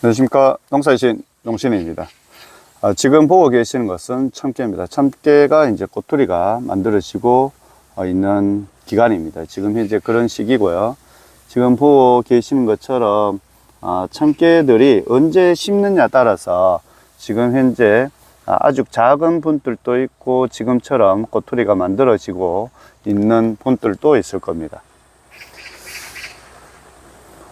안녕하십니까 농사이신 용신입니다. 아, 지금 보고 계시는 것은 참깨입니다. 참깨가 이제 꼬투리가 만들어지고 어, 있는 기간입니다. 지금 현재 그런 시기고요. 지금 보고 계시는 것처럼 아, 참깨들이 언제 심느냐 따라서 지금 현재 아, 아주 작은 분들도 있고 지금처럼 꼬투리가 만들어지고 있는 분들도 있을 겁니다.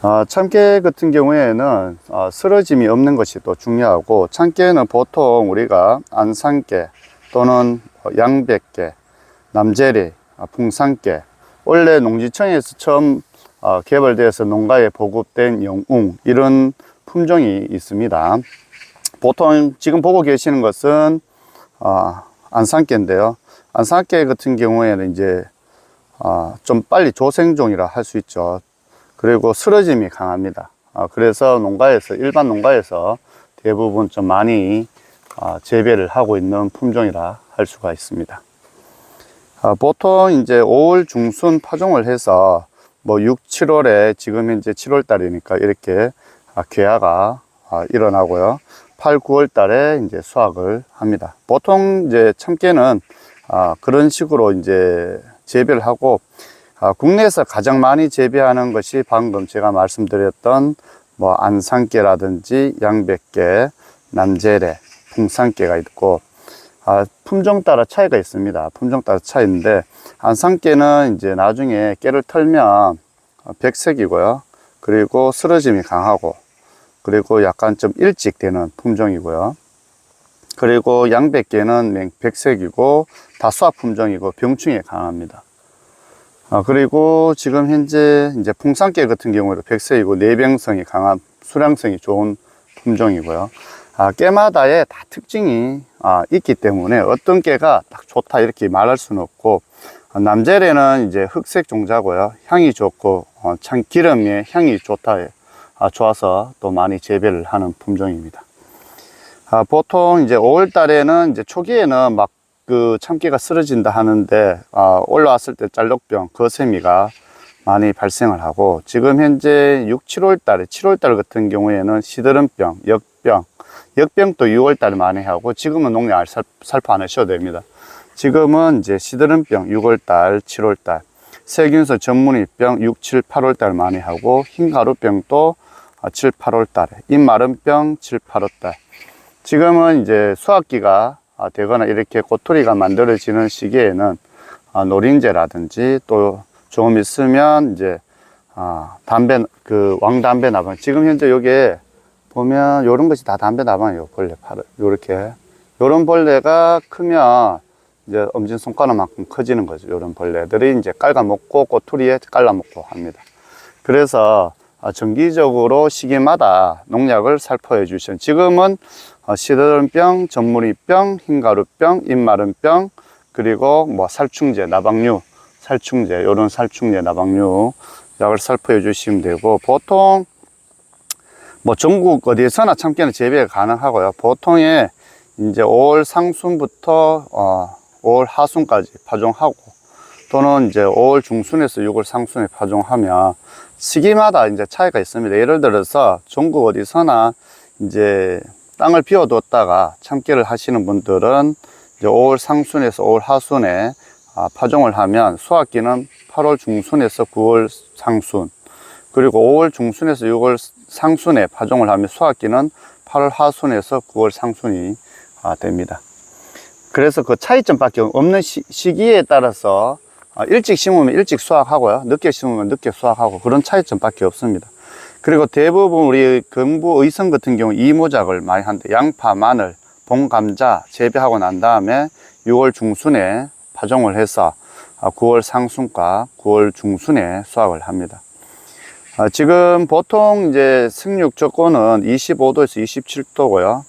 아, 참깨 같은 경우에는 어, 쓰러짐이 없는 것이 또 중요하고 참깨는 보통 우리가 안산깨 또는 어, 양백깨, 남재리, 아, 풍산깨 원래 농지청에서 처음 어, 개발되어서 농가에 보급된 영웅 이런 품종이 있습니다. 보통 지금 보고 계시는 것은 어, 안산깨인데요. 안산깨 같은 경우에는 이제 어, 좀 빨리 조생종이라 할 수 있죠. 그리고 쓰러짐이 강합니다. 아, 그래서 농가에서, 일반 농가에서 대부분 좀 많이 아, 재배를 하고 있는 품종이라 할 수가 있습니다. 아, 보통 이제 5월 중순 파종을 해서 뭐 6, 7월에 지금 현재 7월 달이니까 이렇게 아, 일어나고요. 8, 9월 달에 이제 수확을 합니다. 보통 이제 참깨는 아, 그런 식으로 이제 재배를 하고 아, 국내에서 가장 많이 재배하는 것이 방금 제가 말씀드렸던 뭐 안산깨라든지 양백깨, 남재래, 풍산깨가 있고 아, 품종 따라 차이가 있습니다. 품종 따라 차이인데 안산깨는 이제 나중에 깨를 털면 어, 백색이고요. 그리고 쓰러짐이 강하고 그리고 약간 좀 일찍 되는 품종이고요. 그리고 양백깨는 맹- 백색이고 다수화 품종이고 병충해 강합니다. 아, 그리고 지금 현재 이제 풍산깨 같은 경우에도 백색이고 내병성이 강한 수량성이 좋은 품종이고요. 아, 깨마다의 다 특징이 아, 있기 때문에 어떤 깨가 딱 좋다 이렇게 말할 수는 없고 아, 남재래는 이제 흑색 종자고요. 향이 좋고 어, 참 기름의 향이 좋다 아, 좋아서 또 많이 재배를 하는 품종입니다. 아, 보통 이제 5월 달에는 이제 초기에는 막 그 참깨가 쓰러진다 하는데 아, 올라왔을 때 짤록병, 거세미가 많이 발생을 하고 지금 현재 6, 7월 달에 7월 달 같은 경우에는 시드름병, 역병, 역병도 6월 달에 많이 하고 지금은 농약 살, 살포 안 하셔도 됩니다. 지금은 이제 시드름병 6월 달, 7월 달, 세균소 전문이병 6, 7, 8월 달 많이 하고 흰가루병도 7, 8월 달에 잎마름병 7, 8월 달 지금은 이제 수확기가 아, 되거나 이렇게 꼬투리가 만들어지는 시기에는 아, 노린재라든지 또 조금 있으면 이제 아, 담배 그 왕담배 나방 지금 현재 여기에 보면 요런 것이 다 담배 나방이에요 벌레 팔을. 요렇게. 요런 벌레가 크면 이제 엄지 손가락만큼 커지는 거죠. 요런 벌레들이 이제 깔아먹고 꼬투리에 깔아먹고 합니다. 그래서 아, 정기적으로 시기마다 농약을 살포해 주시는 지금은 어, 시드름병, 전무리병, 흰가루병, 잎마름병, 그리고 뭐 살충제, 나방류, 살충제, 요런 살충제, 나방류 약을 살포해 주시면 되고 보통 뭐 전국 어디에서나 참깨는 재배가 가능하고요. 보통에 이제 5월 상순부터 어, 5월 하순까지 파종하고 또는 이제 5월 중순에서 6월 상순에 파종하면 시기마다 이제 차이가 있습니다. 예를 들어서 전국 어디서나 이제 땅을 비워뒀다가 참깨를 하시는 분들은 이제 5월 상순에서 5월 하순에 아, 파종을 하면 수확기는 8월 중순에서 9월 상순 그리고 5월 중순에서 6월 상순에 파종을 하면 수확기는 8월 하순에서 9월 상순이 아, 됩니다. 그래서 그 차이점밖에 없는 시, 시기에 따라서 아, 일찍 심으면 일찍 수확하고요. 늦게 심으면 늦게 수확하고 그런 차이점밖에 없습니다. 그리고 대부분 우리 경부 의성 같은 경우 이모작을 많이 하는데 양파, 마늘, 봉, 감자 재배하고 난 다음에 6월 중순에 파종을 해서 9월 상순과 9월 중순에 수확을 합니다. 아, 지금 보통 이제 생육 조건은 25도에서 27도고요.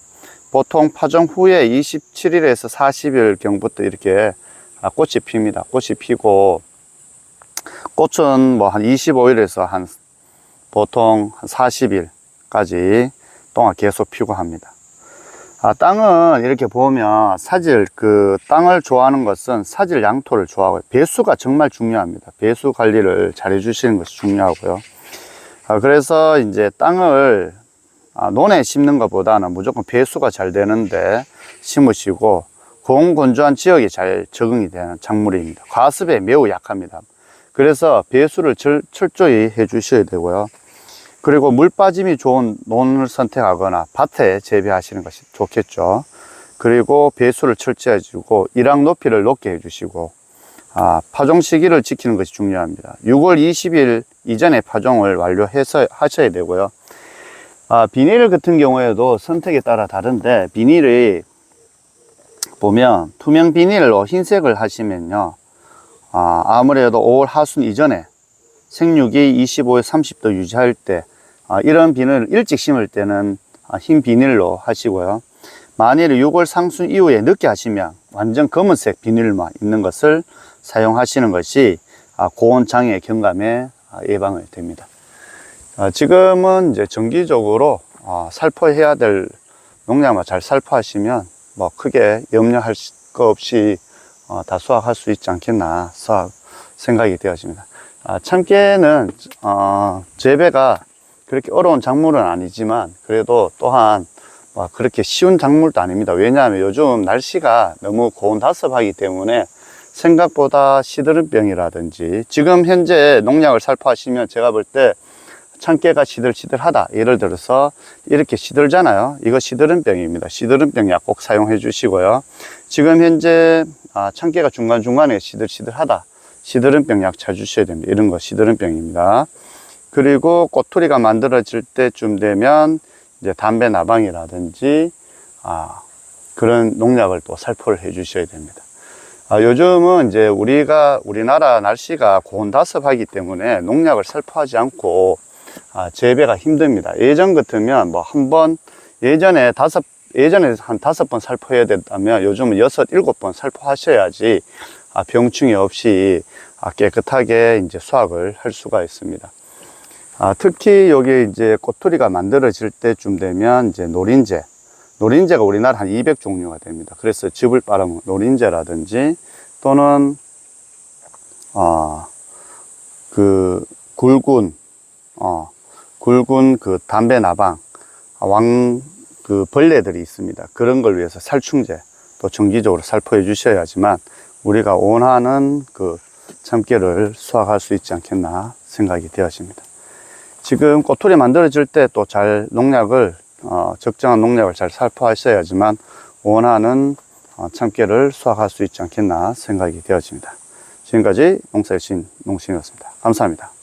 보통 파종 후에 27일에서 40일 경부터 이렇게 아, 꽃이 핍니다. 꽃이 피고 꽃은 뭐 한 25일에서 한 보통 한 40일까지 동안 계속 피고 합니다. 아, 땅은 이렇게 보면 사질, 그 땅을 좋아하는 것은 사질 양토를 좋아하고요. 배수가 정말 중요합니다. 배수 관리를 잘 해주시는 것이 중요하고요. 아, 그래서 이제 땅을 아, 논에 심는 것보다는 무조건 배수가 잘 되는데 심으시고 고온건조한 지역에 잘 적응이 되는 작물입니다. 과습에 매우 약합니다. 그래서 배수를 철, 철저히 해 주셔야 되고요. 그리고 물 빠짐이 좋은 논을 선택하거나 밭에 재배하시는 것이 좋겠죠. 그리고 배수를 철저히 해주고 일항 높이를 높게 해주시고 아, 파종 시기를 지키는 것이 중요합니다. 6월 20일 이전에 파종을 완료해서 하셔야 되고요. 아, 비닐 같은 경우에도 선택에 따라 다른데 비닐이 보면 투명 비닐로 흰색을 하시면요. 아, 아무래도 5월 하순 이전에 생육이 25에 30도 유지할 때 아, 이런 비닐을 일찍 심을 때는 아, 흰 비닐로 하시고요. 만일 6월 상순 이후에 늦게 하시면 완전 검은색 비닐만 있는 것을 사용하시는 것이 아, 고온 장애 경감에 아, 예방을 됩니다. 아, 지금은 이제 정기적으로 아, 살포해야 될 농약만 잘 살포하시면 뭐 크게 염려할 수- 거 없이 어, 다 수확할 수 있지 않겠나 수확 생각이 되어집니다. 아, 참깨는 어, 재배가 그렇게 어려운 작물은 아니지만 그래도 또한 뭐 그렇게 쉬운 작물도 아닙니다. 왜냐하면 요즘 날씨가 너무 고온다습하기 때문에 생각보다 시드름병이라든지 지금 현재 농약을 살포하시면 제가 볼 때 참깨가 시들시들하다. 예를 들어서 이렇게 시들잖아요. 이거 시드름병입니다. 시드름병 약 꼭 사용해 주시고요. 지금 현재 아, 참깨가 중간중간에 시들시들하다. 시드름병 약 찾으셔야 됩니다. 이런 거 시드름병입니다. 그리고 꼬투리가 만들어질 때쯤 되면 이제 담배 나방이라든지 아, 그런 농약을 또 살포를 해 주셔야 됩니다. 아, 요즘은 이제 우리가 우리나라 날씨가 고온다습하기 때문에 농약을 살포하지 않고 아, 재배가 힘듭니다. 예전 같으면 뭐 한 번 예전에 다섯 예전에 한 다섯 번 살포해야 된다면 요즘은 여섯 일곱 번 살포하셔야지 아, 병충해 없이 아, 깨끗하게 이제 수확을 할 수가 있습니다. 아, 특히 여기 이제 꼬투리가 만들어질 때쯤 되면 이제 노린재 노린재가 우리나라 한 200 종류가 됩니다. 그래서 즙을 빨아먹는 노린재라든지 또는 어, 그 굵은 어, 굵은 그 담배 나방 왕 그 벌레들이 있습니다. 그런 걸 위해서 살충제 또 정기적으로 살포해 주셔야지만 우리가 원하는 그 참깨를 수확할 수 있지 않겠나 생각이 되어집니다. 지금 꼬투리 만들어질 때 또 잘 농약을 어, 적정한 농약을 잘 살포하셔야지만 원하는 어, 참깨를 수확할 수 있지 않겠나 생각이 되어집니다. 지금까지 농사의 신 농신이었습니다. 감사합니다.